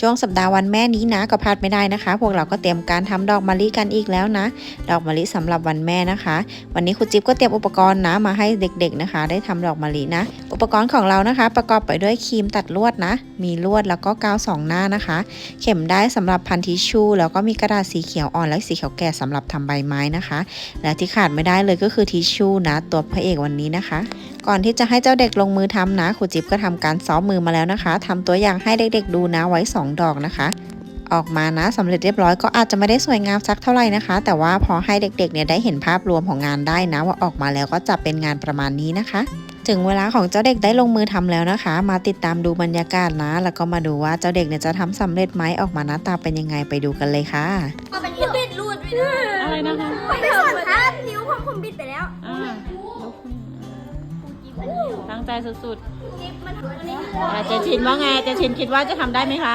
ช่วงสัปดาห์วันแม่นี้นะก็พลาดไม่ได้นะคะ พวกเราก็เตรียมการทำดอกมะลิกันอีกแล้วนะ ดอกมะลิสำหรับวันแม่นะคะ วันนี้ครูจิ๊บก็เตรียมอุปกรณ์นะมาให้เด็กๆนะคะ ได้ทำดอกมะลินะ อุปกรณ์ของเรานะคะ ประกอบไปด้วยครีมตัดลวดนะ มีลวดแล้วก็กาวสองหน้านะคะ เข็มได้สำหรับพันทิชชู่แล้วก็มีกระดาษสีเขียวอ่อนและสีเขียวแก่สำหรับทำใบไม้นะคะ และที่ขาดไม่ได้เลยก็คือทิชชู่นะ ตัวพระเอกวันนี้นะคะ ก่อนที่จะให้เจ้าเด็กลงมือทำนะครูจิ๊บก็ทำการซ้อมมือมาแล้วนะคะทำตัวอย่างให้เด็กๆดูนะไว้2ดอกนะคะ ออกมานะสำเร็จเรียบร้อยก็อาจจะไม่ได้สวยงามสักเท่าไหร่นะคะ แต่ว่าพอให้เด็กๆเนี่ยได้เห็นภาพรวมของงานได้นะว่าออกมาแล้วก็จะเป็นงานประมาณนี้นะคะถึงเวลาของเจ้าเด็กได้ลงมือทำแล้วนะคะ มาติดตามดูบรรยากาศนะ แล้วก็มาดูว่าเจ้าเด็กเนี่ยจะทำสำเร็จไหมออกมาหน้าตาเป็นยังไงไปดูกันเลยค่ะเอาไปเที่ยวบิดรูดไปด้วยอะไรนะคะไปสอนครับนิ้วผมผมบิดไปแล้วอ่าตั้งใจสุดจิ๊บมันทำอันนี้ๆอ่าเจชินว่าไงเจชินคิดว่าจะทำได้ไหมคะ